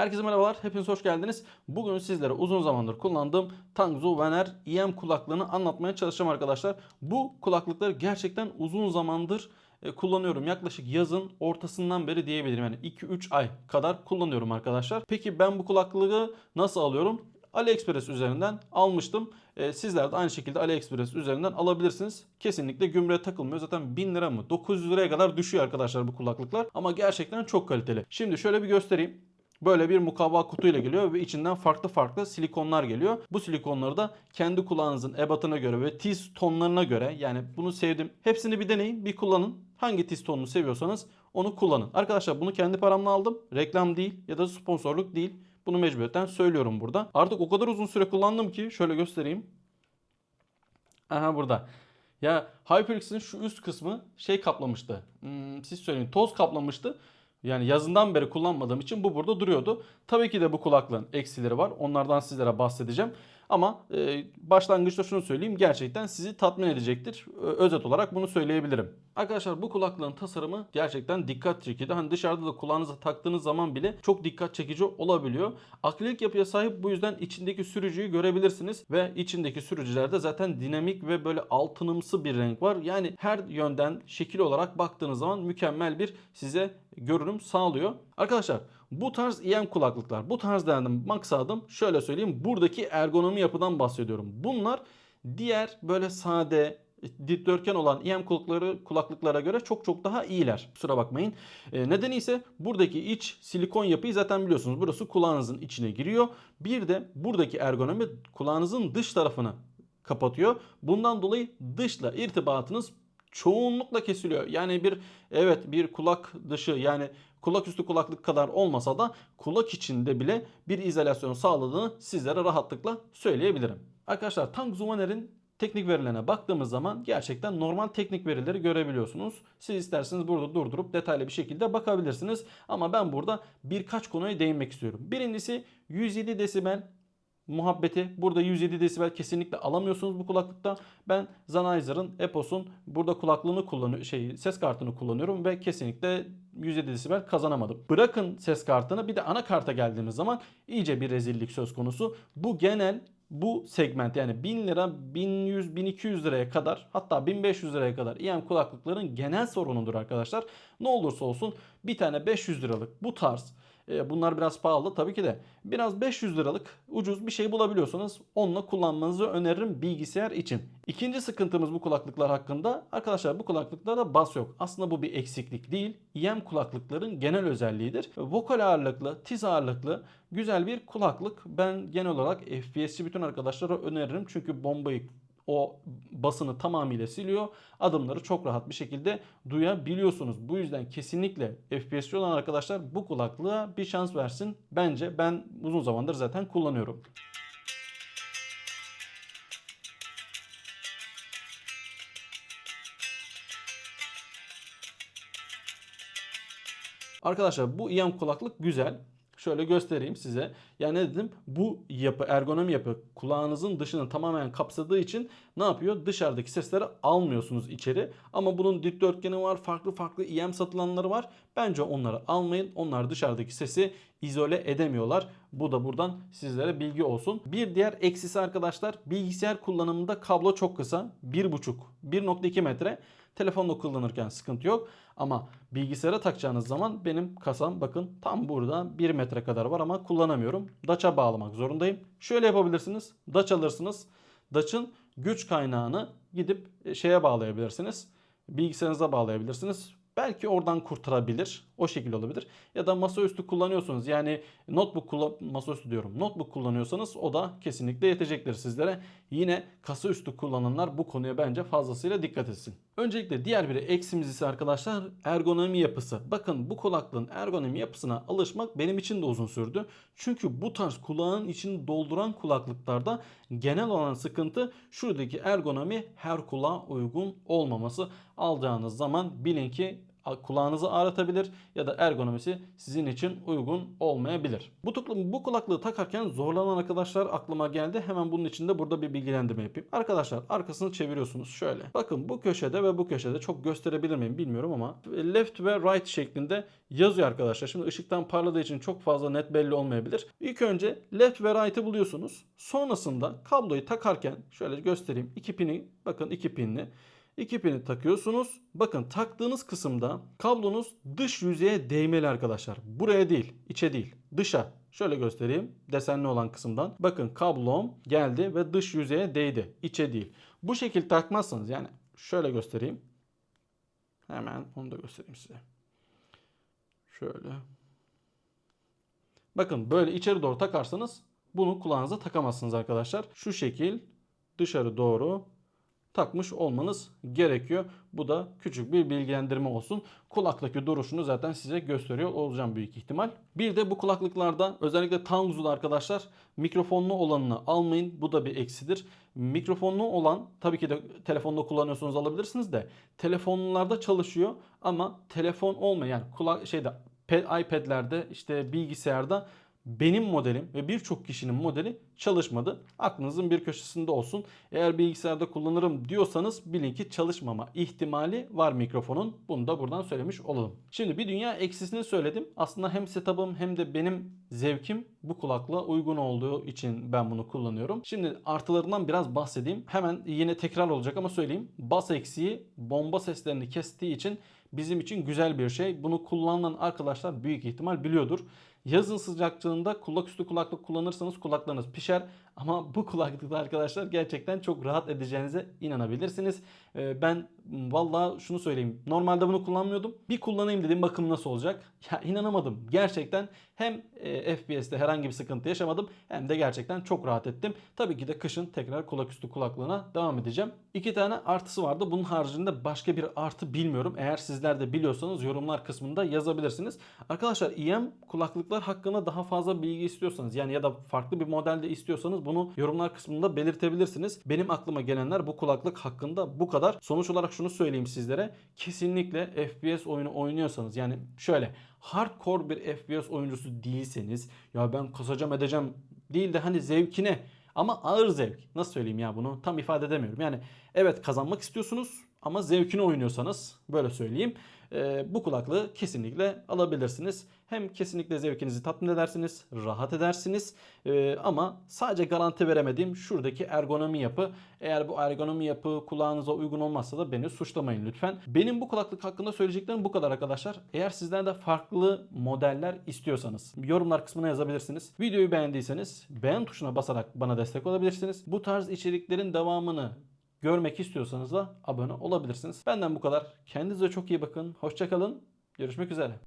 Herkese merhabalar, hepiniz hoş geldiniz. Bugün sizlere uzun zamandır kullandığım Tangzu Wener EM kulaklığını anlatmaya çalışacağım arkadaşlar. Bu kulaklıkları gerçekten uzun zamandır e, kullanıyorum. Yaklaşık yazın ortasından beri diyebilirim. Yani 2-3 ay kadar kullanıyorum arkadaşlar. Peki ben bu kulaklığı nasıl alıyorum? AliExpress üzerinden almıştım. E, sizler de aynı şekilde AliExpress üzerinden alabilirsiniz. Kesinlikle gümrüğe takılmıyor. Zaten 1000 lira mı 900 liraya kadar düşüyor arkadaşlar bu kulaklıklar. Ama gerçekten çok kaliteli. Şimdi şöyle bir göstereyim. Böyle bir mukavva kutuyla geliyor ve içinden farklı farklı silikonlar geliyor. Bu silikonları da kendi kulağınızın ebatına göre ve tiz tonlarına göre yani bunu sevdim. Hepsini bir deneyin, bir kullanın. Hangi tiz tonunu seviyorsanız onu kullanın. Arkadaşlar bunu kendi paramla aldım. Reklam değil ya da sponsorluk değil. Bunu mecburiyetten söylüyorum burada. Artık o kadar uzun süre kullandım ki şöyle göstereyim. Aha burada. Ya HyperX'in şu üst kısmı şey kaplamıştı. Hmm, siz söyleyin toz kaplamıştı. Yani yazından beri kullanmadığım için bu burada duruyordu. Tabii ki de bu kulaklığın eksileri var. Onlardan sizlere bahsedeceğim. Ama e, başlangıçta şunu söyleyeyim. Gerçekten sizi tatmin edecektir. Özet olarak bunu söyleyebilirim. Arkadaşlar bu kulaklığın tasarımı gerçekten dikkat çekici. Hani dışarıda da kulağınıza taktığınız zaman bile çok dikkat çekici olabiliyor. Akrilik yapıya sahip bu yüzden içindeki sürücüyü görebilirsiniz. Ve içindeki sürücülerde zaten dinamik ve böyle altınımsı bir renk var. Yani her yönden şekil olarak baktığınız zaman mükemmel bir size görünüm sağlıyor. Arkadaşlar bu tarz EM kulaklıklar, bu tarz değerli maksadım şöyle söyleyeyim. Buradaki ergonomi yapıdan bahsediyorum. Bunlar diğer böyle sade dikdörtgen olan EM kulaklıkları, kulaklıklara göre çok çok daha iyiler. Kusura bakmayın. E, nedeni ise buradaki iç silikon yapıyı zaten biliyorsunuz. Burası kulağınızın içine giriyor. Bir de buradaki ergonomi kulağınızın dış tarafını kapatıyor. Bundan dolayı dışla irtibatınız çoğunlukla kesiliyor. Yani bir evet bir kulak dışı yani kulak üstü kulaklık kadar olmasa da kulak içinde bile bir izolasyon sağladığını sizlere rahatlıkla söyleyebilirim. Arkadaşlar Tang Zumaner'in teknik verilerine baktığımız zaman gerçekten normal teknik verileri görebiliyorsunuz. Siz isterseniz burada durdurup detaylı bir şekilde bakabilirsiniz. Ama ben burada birkaç konuya değinmek istiyorum. Birincisi 107 desibel muhabbeti. Burada 107 desibel kesinlikle alamıyorsunuz bu kulaklıkta. Ben Sennheiser'ın Epos'un burada kulaklığını kullanıyor şey ses kartını kullanıyorum ve kesinlikle 107 desibel kazanamadım. Bırakın ses kartını bir de anakarta geldiğimiz zaman iyice bir rezillik söz konusu. Bu genel bu segment yani 1000 lira 1100 1200 liraya kadar hatta 1500 liraya kadar EM kulaklıkların genel sorunudur arkadaşlar. Ne olursa olsun bir tane 500 liralık bu tarz e, Bunlar biraz pahalı tabii ki de. Biraz 500 liralık ucuz bir şey bulabiliyorsanız onunla kullanmanızı öneririm bilgisayar için. İkinci sıkıntımız bu kulaklıklar hakkında. Arkadaşlar bu kulaklıklarda bas yok. Aslında bu bir eksiklik değil. EM kulaklıkların genel özelliğidir. Vokal ağırlıklı, tiz ağırlıklı güzel bir kulaklık. Ben genel olarak FPS'ci bütün arkadaşlara öneririm. Çünkü bombayı o basını tamamıyla siliyor. Adımları çok rahat bir şekilde duyabiliyorsunuz. Bu yüzden kesinlikle FPS'ci olan arkadaşlar bu kulaklığa bir şans versin. Bence ben uzun zamandır zaten kullanıyorum. Arkadaşlar bu EM kulaklık güzel. Şöyle göstereyim size. Yani ne dedim? Bu yapı, ergonomi yapı kulağınızın dışını tamamen kapsadığı için ne yapıyor? Dışarıdaki sesleri almıyorsunuz içeri. Ama bunun dikdörtgeni var, farklı farklı EM satılanları var. Bence onları almayın. Onlar dışarıdaki sesi izole edemiyorlar. Bu da buradan sizlere bilgi olsun. Bir diğer eksisi arkadaşlar bilgisayar kullanımında kablo çok kısa. 1.5 1.2 metre. Telefonla kullanırken sıkıntı yok. Ama bilgisayara takacağınız zaman benim kasam bakın tam burada 1 metre kadar var ama kullanamıyorum. Daça bağlamak zorundayım. Şöyle yapabilirsiniz. Daç alırsınız. Daç'ın güç kaynağını gidip e, şeye bağlayabilirsiniz. Bilgisayarınıza bağlayabilirsiniz. Belki oradan kurtarabilir. O şekilde olabilir. Ya da masaüstü kullanıyorsunuz. Yani notebook kullan masaüstü diyorum. Notebook kullanıyorsanız o da kesinlikle yetecektir sizlere. Yine kasaüstü kullananlar bu konuya bence fazlasıyla dikkat etsin. Öncelikle diğer bir eksimiz ise arkadaşlar ergonomi yapısı. Bakın bu kulaklığın ergonomi yapısına alışmak benim için de uzun sürdü. Çünkü bu tarz kulağın içini dolduran kulaklıklarda genel olan sıkıntı şuradaki ergonomi her kulağa uygun olmaması. Alacağınız zaman bilin ki kulağınızı ağrıtabilir ya da ergonomisi sizin için uygun olmayabilir. Bu, tuk- bu kulaklığı takarken zorlanan arkadaşlar aklıma geldi. Hemen bunun için de burada bir bilgilendirme yapayım. Arkadaşlar arkasını çeviriyorsunuz şöyle. Bakın bu köşede ve bu köşede çok gösterebilir miyim bilmiyorum ama left ve right şeklinde yazıyor arkadaşlar. Şimdi ışıktan parladığı için çok fazla net belli olmayabilir. İlk önce left ve right'ı buluyorsunuz. Sonrasında kabloyu takarken şöyle göstereyim. İki pini bakın iki pinli. İki pini takıyorsunuz. Bakın taktığınız kısımda kablonuz dış yüzeye değmeli arkadaşlar. Buraya değil, içe değil, dışa. Şöyle göstereyim desenli olan kısımdan. Bakın kablom geldi ve dış yüzeye değdi, içe değil. Bu şekil takmazsanız yani şöyle göstereyim. Hemen onu da göstereyim size. Şöyle. Bakın böyle içeri doğru takarsanız bunu kulağınıza takamazsınız arkadaşlar. Şu şekil dışarı doğru takmış olmanız gerekiyor. Bu da küçük bir bilgilendirme olsun. Kulaktaki duruşunu zaten size gösteriyor olacağım büyük ihtimal. Bir de bu kulaklıklarda özellikle Tangzu'da arkadaşlar mikrofonlu olanını almayın. Bu da bir eksidir. Mikrofonlu olan tabii ki de telefonda kullanıyorsunuz alabilirsiniz de telefonlarda çalışıyor ama telefon olmayan yani kulak şeyde pad- iPad'lerde işte bilgisayarda benim modelim ve birçok kişinin modeli çalışmadı. Aklınızın bir köşesinde olsun. Eğer bilgisayarda kullanırım diyorsanız bilin ki çalışmama ihtimali var mikrofonun. Bunu da buradan söylemiş olalım. Şimdi bir dünya eksisini söyledim. Aslında hem setup'ım hem de benim zevkim bu kulaklığa uygun olduğu için ben bunu kullanıyorum. Şimdi artılarından biraz bahsedeyim. Hemen yine tekrar olacak ama söyleyeyim. Bas eksiği bomba seslerini kestiği için bizim için güzel bir şey. Bunu kullanan arkadaşlar büyük ihtimal biliyordur. Yazın sıcaklığında kulak üstü kulaklık kullanırsanız kulaklarınız pişer. Ama bu kulaklıkta arkadaşlar gerçekten çok rahat edeceğinize inanabilirsiniz. Ee, Ben vallahi şunu söyleyeyim. Normalde bunu kullanmıyordum. Bir kullanayım dedim bakım nasıl olacak. Ya inanamadım. Gerçekten hem e, FPS'te herhangi bir sıkıntı yaşamadım hem de gerçekten çok rahat ettim. Tabii ki de kışın tekrar kulak üstü kulaklığına devam edeceğim. İki tane artısı vardı. Bunun haricinde başka bir artı bilmiyorum. Eğer sizler de biliyorsanız yorumlar kısmında yazabilirsiniz. Arkadaşlar EM kulaklıklar hakkında daha fazla bilgi istiyorsanız yani ya da farklı bir modelde istiyorsanız bunu yorumlar kısmında belirtebilirsiniz. Benim aklıma gelenler bu kulaklık hakkında bu kadar. Sonuç olarak şunu söyleyeyim sizlere. Kesinlikle FPS oyunu oynuyorsanız yani şöyle hardcore bir FPS oyuncusu değilseniz ya ben kasacağım edeceğim değil de hani zevkine ama ağır zevk. Nasıl söyleyeyim ya bunu tam ifade edemiyorum. Yani evet kazanmak istiyorsunuz ama zevkini oynuyorsanız böyle söyleyeyim. E, bu kulaklığı kesinlikle alabilirsiniz. Hem kesinlikle zevkinizi tatmin edersiniz, rahat edersiniz. E, ama sadece garanti veremediğim şuradaki ergonomi yapı. Eğer bu ergonomi yapı kulağınıza uygun olmazsa da beni suçlamayın lütfen. Benim bu kulaklık hakkında söyleyeceklerim bu kadar arkadaşlar. Eğer sizler de farklı modeller istiyorsanız yorumlar kısmına yazabilirsiniz. Videoyu beğendiyseniz beğen tuşuna basarak bana destek olabilirsiniz. Bu tarz içeriklerin devamını görmek istiyorsanız da abone olabilirsiniz. Benden bu kadar. Kendinize çok iyi bakın. Hoşçakalın. Görüşmek üzere.